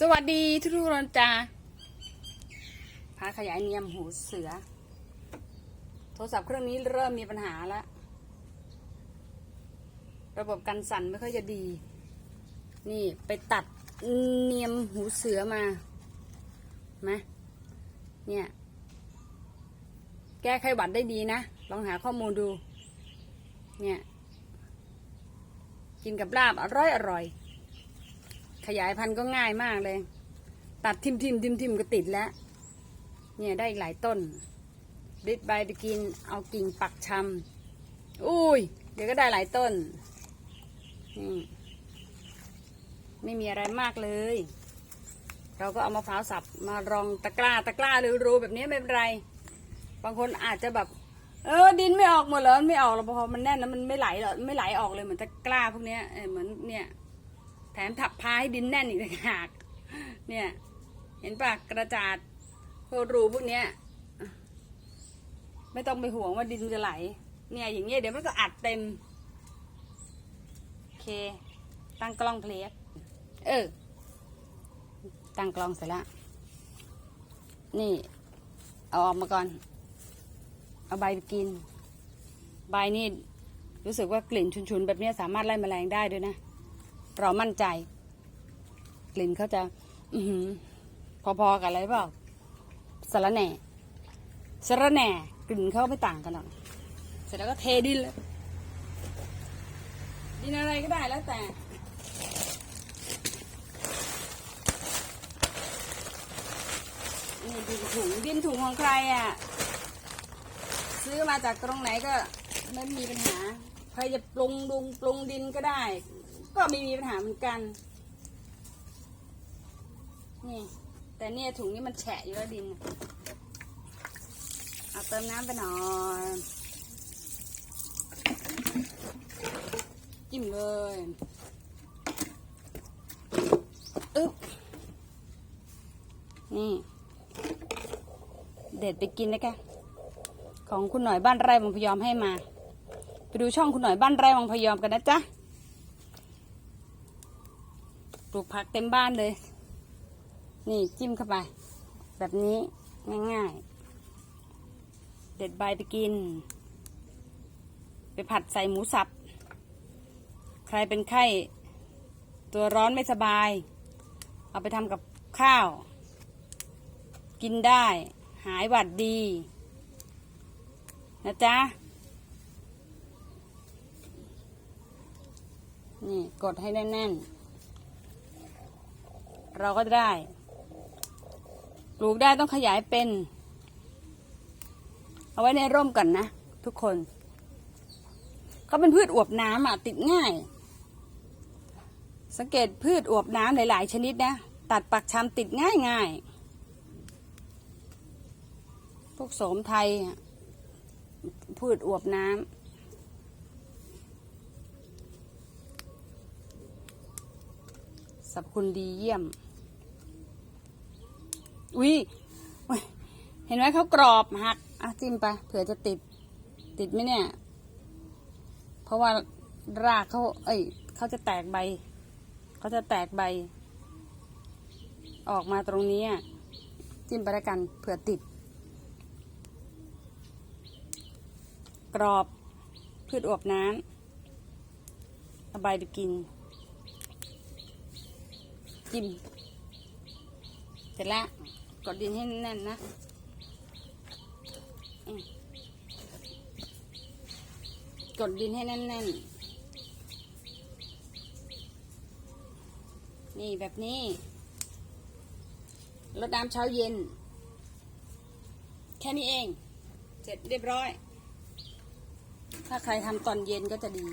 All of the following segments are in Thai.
สวัสดีทุกทุกคนจ้าพาขยายเนียมหูเสือ โทรศัพท์เครื่องนี้เริ่มมีปัญหาแล้ว ระบบกันสั่นไม่ค่อยจะดี นี่ไปตัดเนียมหูเสือมาไหมเนี่ย แก้ไขหวัดได้ดีนะ ลองหาข้อมูลดู เนี่ย กินกับลาบอร่อยอร่อย ขยายพันธุ์ก็ง่ายมากเลย ตัดทิมทิมทิมทิมก็ติดแล้ว เนี่ยได้อีกหลายต้นริดใบไปกินเอากิ่งปักชำอุ้ย เดี๋ยวก็ได้หลายต้นนี่ไม่มีอะไรมากเลย เราก็เอามะพร้าวสับมารองตะกร้าตะกร้าหรือรูแบบนี้ไม่เป็นไร บางคนอาจจะแบบ เออดินไม่ออกหมดเหรอมันไม่ออกหรอกพอมันแน่นแล้วมันไม่ไหลหรอกไม่ไหลออกเลยเหมือนตะกร้าพวกนี้เออเหมือนเนี่ย แถมถับพาให้ดินแน่นอีกต่างหากเนี่ย เห็นปะกระจาดโครูพวกเนี้ย ไม่ต้องไปห่วงว่าดินจะไหล เนี่ยอย่างเงี้ยเดี๋ยวมันก็อัดเต็ม โอเค ตั้งกล้องเพลสเออ ตั้งกล้องเสร็จแล้ว นี่ เอาออกมาก่อน เอาใบไปกิน ใบนี่รู้สึกว่ากลิ่นชุนๆ แบบนี้สามารถไล่แมลงได้ด้วยนะ เรามั่นใจ กลิ่นเขาจะ อืพอๆกันอะไรเปล่าสระแหน่สระแหน่ กลิ่นเขาไม่ต่างกันหรอกเสร็จแล้วก็เทดินเลยดินอะไรก็ได้แล้วแต่นี่ดินถุงดินถุงของใครอะ ซื้อมาจากตรงไหนก็ไม่มีปัญหา ใครจะปรุงดุงปรุงดินก็ได้ ก็ไม่มีปัญหาเหมือนกัน นี่ แต่เนี่ยถุงนี้มันแฉะอยู่แล้วดิน เอาเติมน้ำไปหน่อย จิ้มเลยอึ๊บ นี่ เด็ดไปกินนะแกของคุณหน่อยบ้านไร่วังพยอมให้มา ไปดูช่องคุณหน่อยบ้านไร่วังพยอมกันนะจ๊ะ ป ลูกผักเต็มบ้านเลย นี่จิ้มเข้าไป แบบนี้ง่ายๆ เด็ดใบไปกิน ไปผัดใส่หมูสับ ใครเป็นไข้ตัวร้อนไม่สบาย เอาไปทำกับข้าว กินได้หายหวัดดี นะจ๊ะ นี่ กดให้แน่นๆ เราก็จะได้ ปลูกได้ต้องขยายเป็น เอาไว้ในร่มก่อนนะ ทุกคนเขาเป็นพืชอวบน้ำอะติดง่าย สังเกตพืชอวบน้ำหลาย ๆ ชนิดนะ ตัดปักชำติดง่ายง่ายพวกโสมไทย พืชอวบน้ำสรรพคุณดีเยี่ยม อุ้ยเห็นไหมเขากรอบหักอะจิ้มไปเผื่อจะติด ติดไหมเนี่ย เพราะว่ารากเขาเอ้ยเขาจะแตกใบเขาจะแตกใบ ออกมาตรงนี้อะจิ้มไปแล้วกันเผื่อติด กรอบพืชอวบน้ำเอาใบไปกิน จิ้มเสร็จแล้ว กดดินให้แน่นนะกดดินให้แน่นๆ นี่แบบนี้รดน้ำเช้าเย็น แค่นี้เอง เสร็จเรียบร้อย ถ้าใครทำตอนเย็นก็จะดี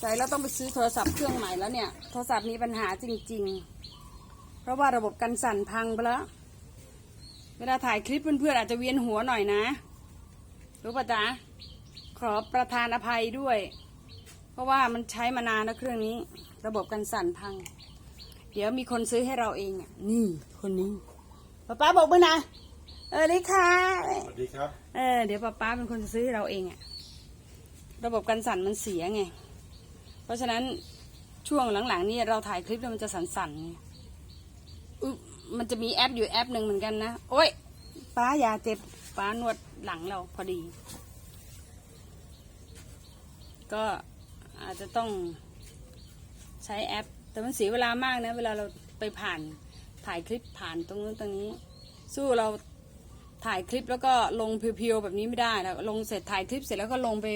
ใจเราต้องไปซื้อโทรศัพท์เครื่องใหม่แล้วเนี่ย โทรศัพท์มีปัญหาจริง ๆ เพราะว่าระบบกันสั่นพังไปแล้ว เวลาถ่ายคลิปเพื่อนๆอาจจะเวียนหัวหน่อยนะ รู้ป่ะจ๊ะ ขอประทานอภัยด้วย เพราะว่ามันใช้มานานแล้วเครื่องนี้ ระบบกันสั่นพัง เดี๋ยวมีคนซื้อให้เราเองอะนี่คนนี้ป้าป้าบอกมือนะเออลิค่ะสวัสดีครับ เออเดี๋ยวป้าป้าเป็นคนซื้อให้เราเองอะ ระบบกันสั่นมันเสียไง เพราะฉะนั้นช่วงหลังๆนี่เราถ่ายคลิปแล้วมันจะสั่นๆไงอุ๊ย มันจะมีแอปอยู่แอปหนึ่งเหมือนกันนะโอ้ยป้าอย่าเจ็บป้านวดหลังเราพอดี ก็อาจจะต้องใช้แอป แต่มันเสียเวลามากนะ เวลาเราไปผ่านถ่ายคลิปผ่านตรงนู้นตรงนี้ สู้เราถ่ายคลิปแล้วก็ลงเพียวๆแบบนี้ไม่ได้แล้วลงเสร็จถ่ายคลิปเสร็จแล้วก็ลงไป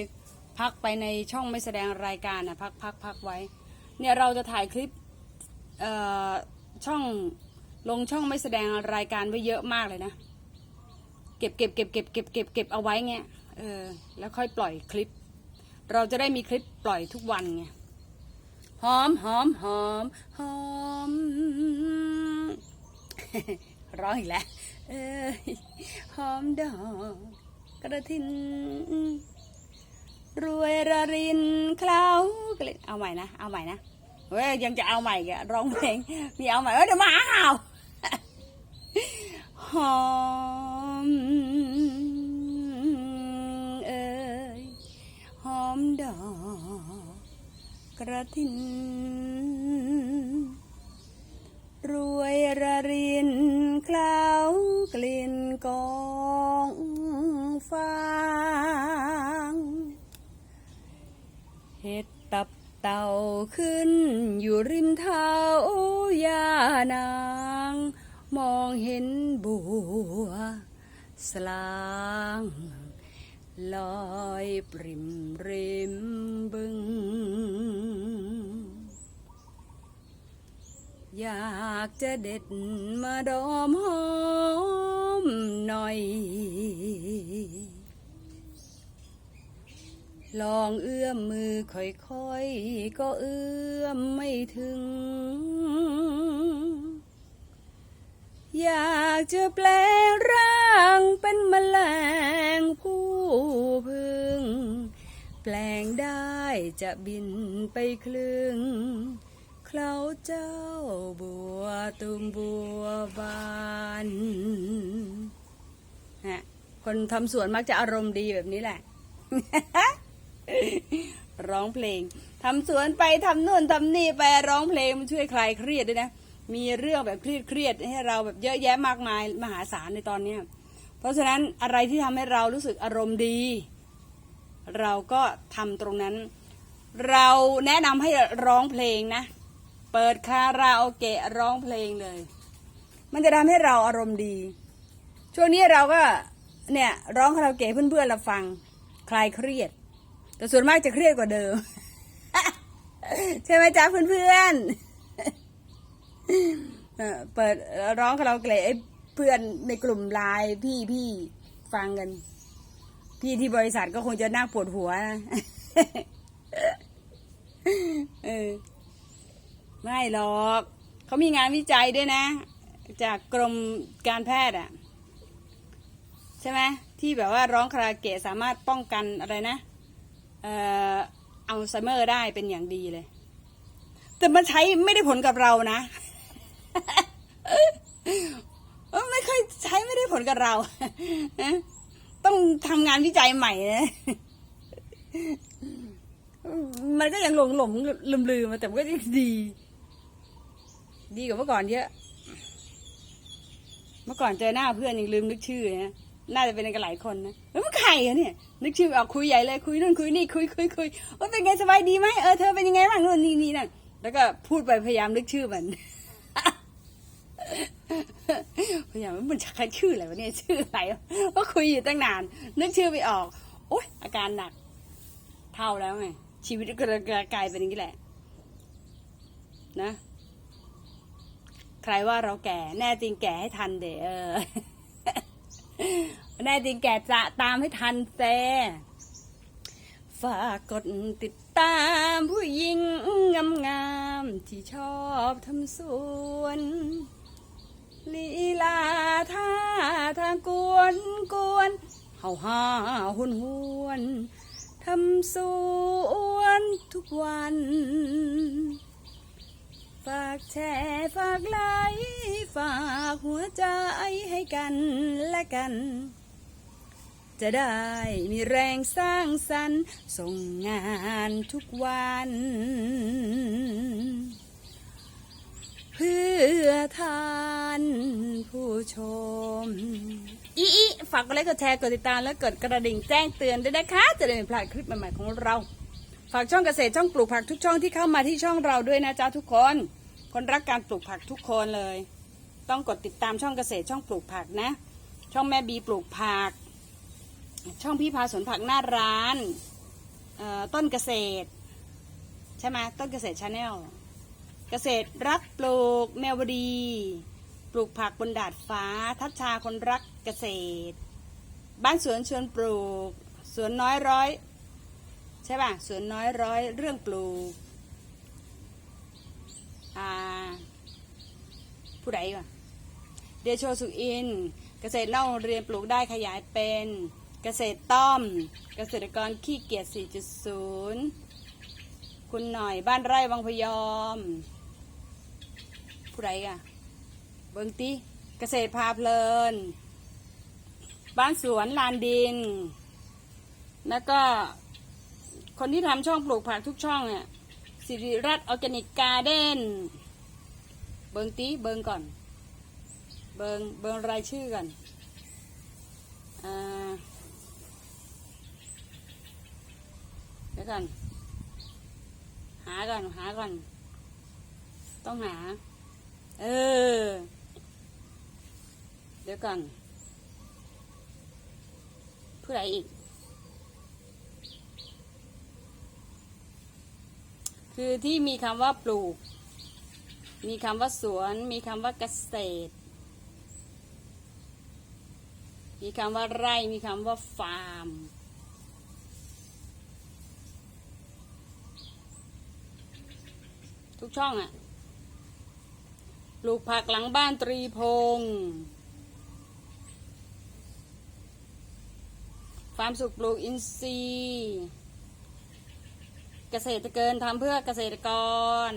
พักไปในช่องไม่แสดงรายการนะพักพักพักไว้ เนี่ยเราจะถ่ายคลิปช่อง ลงช่องไม่แสดงรายการไว้เยอะมากเลยนะ เก็บเก็บเก็บเก็บเก็บเก็บเก็บเอาไว้เงี้ยเออแล้วค่อยปล่อยคลิป เราจะได้มีคลิปปล่อยทุกวันไงหอมหอมหอมหอมร้องอีกแล้วเอ้ยหอมดอกกระทินรวยระรินเคล้ากลิ่นเอาใหม่นะ เอาใหม่นะ เว้ยยังจะเอาใหม่อีกอะร้องเพลงมีเอาใหม่เอ้ยเดี๋ยวมาเห่า หอมเอ่ยหอมดอกกระทินางลอยปริมริมบึง อยากจะเด็ดมาดอมหอมหน่อย ลองเอื้อมมือค่อยๆ ก็เอื้อมไม่ถึง อยากจะแปลร เป็นแมลงผู้พึ่งแปลงได้จะบินไปคลึงเคล้าเจ้าบัวตุมบัวบานฮะคนทำสวนมักจะอารมณ์ดีแบบนี้แหละ ร้องเพลงทำสวนไปทำนู่นทำนี่ไปร้องเพลงมันช่วยคลายเครียดด้วยนะมีเรื่องแบบเครียดเครียดให้เราแบบเยอะแยะมากมายมหาศาลในตอนเนี้ย เพราะฉะนั้นอะไรที่ทำให้เรารู้สึกอารมณ์ดี เราก็ทำตรงนั้น เราแนะนำให้ร้องเพลงนะ เปิดคาราโอเกะร้องเพลงเลย มันจะทำให้เราอารมณ์ดี ช่วงนี้เราก็เนี่ยร้องคาราโอเกะเพื่อนๆเราฟังคลายเครียด แต่ส่วนมากจะเครียดกว่าเดิม ใช่ไหมจ๊ะเพื่อนๆเอ่อเปิดร้องคาราโอเกะ เพื่อนในกลุ่มไลน์พี่พี่ฟังกัน พี่ที่บริษัทก็คงจะน่าปวดหัวนะเออไม่หรอกเขามีงานวิจัยด้วยนะ จากกรมการแพทย์อะ ใช่ไหมที่แบบว่าร้องคาราเกะสามารถป้องกันอะไรนะ เอ่ออัลไซเมอร์ได้เป็นอย่างดีเลย แต่มันใช้ไม่ได้ผลกับเรานะ เออไม่เคยใช้ไม่ได้ผล กับเรา ต้องทำงานวิจัยใหม่นะมันก็ยังหลงหลงลืมลืมมาแต่มันก็ยังดี ดีกว่าเมื่อก่อนเยอะ เมื่อก่อนเจอหน้าเพื่อนยังลืมนึกชื่อนะน่าจะเป็นกันหลายคนนะเอ้ยมันใครอะเนี่ย นึกชื่อออกคุยใหญ่เลยคุยนู่นคุยนี่คุยคุยคุยว่าเป็นไงสบายดีไหมเออเธอเป็นยังไงบ้างนู่นนี่นี่นั่นแล้วก็พูดไปพยายามนึกชื่อมัน พยายามว่ามันใครชื่ออะไรวะเนี่ยชื่ออะไรวะว่าคุยอยู่ตั้งนาน นึกชื่อไม่ออก โอ๊ยอาการหนัก เท่าแล้วไง ชีวิตก็กลายเป็นอย่างนี้แหละ นะ ใครว่าเราแก่ แน่จริงแก่ให้ทันเดอเออแน่จริงแก่จะตามให้ทันแซฝากกดติดตามผู้หญิงงามๆที่ชอบทำสวน ลีลาท่าทางกวนกวนเฮาฮาหุนหวนทำสวนทุกวัน ฝากแชร์ฝากไลค์ฝากหัวใจให้กันและกัน จะได้มีแรงสร้างสรรค์ส่งงานทุกวัน เพื่อท่านผู้ชม อีอีฝากกดไลค์กดแชร์กดติดตามและกดกระดิ่งแจ้งเตือนด้วยนะคะ จะได้ไม่พลาดคลิปใหม่ๆของเรา ฝากช่องเกษตรช่องปลูกผักทุกช่องที่เข้ามาที่ช่องเราด้วยนะจ๊ะทุกคน คนรักการปลูกผักทุกคนเลย ต้องกดติดตามช่องเกษตรช่องปลูกผักนะ ช่องแม่บีปลูกผัก ช่องพี่พาสวนผักหน้าร้านเอ่อต้นเกษตร ใช่ไหมต้นเกษตรชาแนล เกษตรรักปลูกแมวดี ปลูกผักบนดาดฟ้า ทัชชาคนรักเกษตร บ้านสวนชวนปลูก สวนน้อยร้อย ใช่ป่ะ สวนน้อยร้อยเรื่องปลูกอ่าผู้ใดวะเดโชสุอิน เกษตรเล่าเรียนปลูกได้ขยายเป็นเกษตรต้อม เกษตรกรขี้เกียจ 4.0 คุณหน่อยบ้านไร่วังพยอม ผู้ใดอะเบิงติเกษตรพาเพลิน บ้านสวนลานดิน แล้วก็คนที่ทำช่องปลูกผักทุกช่องเนี่ยสิริรัตน์ออร์แกนิกการ์เด้นเบิงตีเบิงก่อน เบิงเบิงรายชื่อก่อนอเดี๋ยวก่อน หาก่อน หาก่อน ต้องหา เออ เดี๋ยวก่อนผู้ใดอีก คือที่มีคำว่าปลูก มีคำว่าสวน มีคำว่าเกษตร มีคำว่าไร่ มีคำว่าฟาร์มทุกช่องอะป ลูกผักหลังบ้านตรีพงศ์ฟาร์มสุขปลูกอินทรีย์เกษตรเกินทำเพื่อเกษตรกร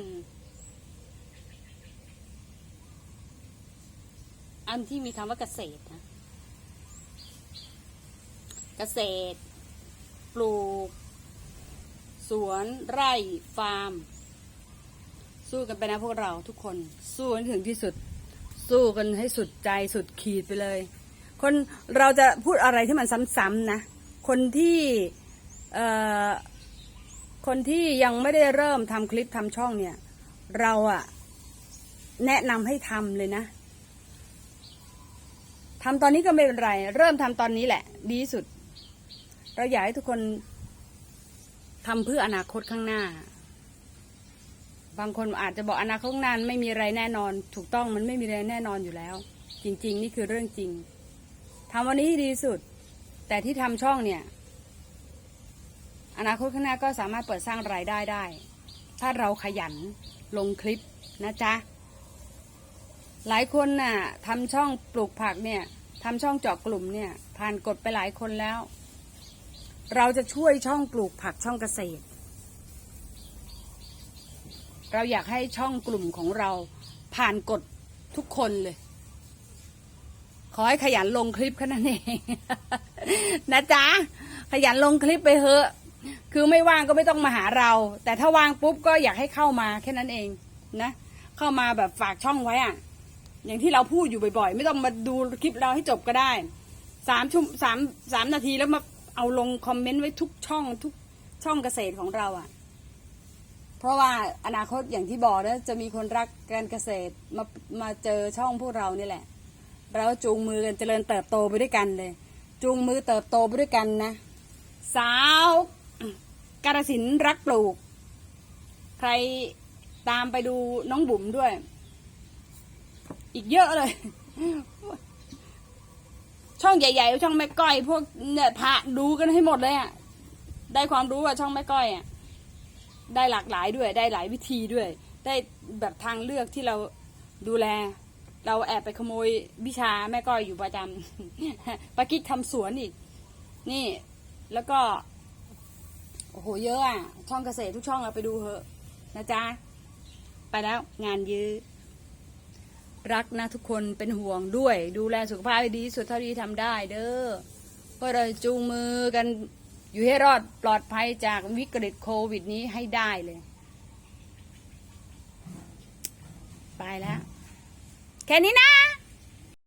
อันที่มีคำว่าเกษตรนะเกษตร ปลูก สวนไร่ฟาร์ม สู้กันไปนะพวกเราทุกคนสู้กันถึงที่สุด สู้กันให้สุดใจสุดขีดไปเลย คนเราจะพูดอะไรที่มันซ้ำๆนะ คนที่เอ่อคนที่ยังไม่ได้เริ่มทำคลิปทำช่องเนี่ย เราอะแนะนำให้ทำเลยนะทำตอนนี้ก็ไม่เป็นไร เริ่มทำตอนนี้แหละ ดีสุด เราอยากให้ทุกคนทำเพื่ออนาคตข้างหน้า บางคนอาจจะบอกอนาคตข้านไม่มีอะไรแน่นอน ถูกต้องมันไม่มีอะไรแน่นอนอยู่แล้ว จริง ๆ นี่คือเรื่องจริงทำวันนี้ดีสุด แต่ที่ทำช่องเนี่ย อนาคตข้างหน้าก็สามารถเปิดสร้างรายได้ได้ ถ้าเราขยันลงคลิปนะจ๊ะ หลายคนน่ะทำช่องปลูกผักเนี่ยทำช่องเจาะกลุ่มเนี่ย ผ่านกฎไปหลายคนแล้ว เราจะช่วยช่องปลูกผักช่องเกษตร เราอยากให้ช่องกลุ่มของเราผ่านกฎทุกคนเลย ขอให้ขยันลงคลิปแค่นั้นเอง นะจ๊ะ ขยันลงคลิปไปเถอะ คือไม่ว่างก็ไม่ต้องมาหาเรา แต่ถ้าว่างปุ๊บก็อยากให้เข้ามาแค่นั้นเองนะ เข้ามาแบบฝากช่องไว้อะอย่างที่เราพูดอยู่บ่อยๆ ไม่ต้องมาดูคลิปเราให้จบก็ได้สามชั่วสามสามนาทีแล้วมาเอาลงคอมเมนต์ไว้ทุกช่องทุกช่องเกษตรของเราอะ เพราะว่าอนาคตอย่างที่บอกนะจะมีคนรักการเกษตรมามาเจอช่องพวกเรานี่แหละ เราจูงมือกันเจริญเติบโตไปด้วยกันเลย จูงมือเติบโตไปด้วยกันนะ สาวกาฬสินธุ์รักปลูก ใครตามไปดูน้องบุ๋มด้วย อีกเยอะเลย ช่องใหญ่ๆช่องแม่ก้อย พวกเนี่ยพระดูกันให้หมดเลยอะได้ความรู้ว่าช่องแม่ก้อยอะ ได้หลากหลายด้วย ได้หลายวิธีด้วย ได้แบบทางเลือกที่เราดูแล เราแอบไปขโมยวิชาแม่ก้อยอยู่ประจำปากิ๊กทำสวนอีก นี่แล้วก็ โอ้โหเยอะอะ ช่องเกษตรทุกช่องเราไปดูเถอะนะจ๊ะ ไปแล้วงานยื้อรักนะทุกคนเป็นห่วงด้วย ดูแลสุขภาพให้ดีสุดเท่าที่ทำได้เด้อก็เลยจูงมือกัน อยู่ให้รอดปลอดภัยจากวิกฤตโควิดนี้ให้ได้เลย ไปแล้ว แค่นี้นะ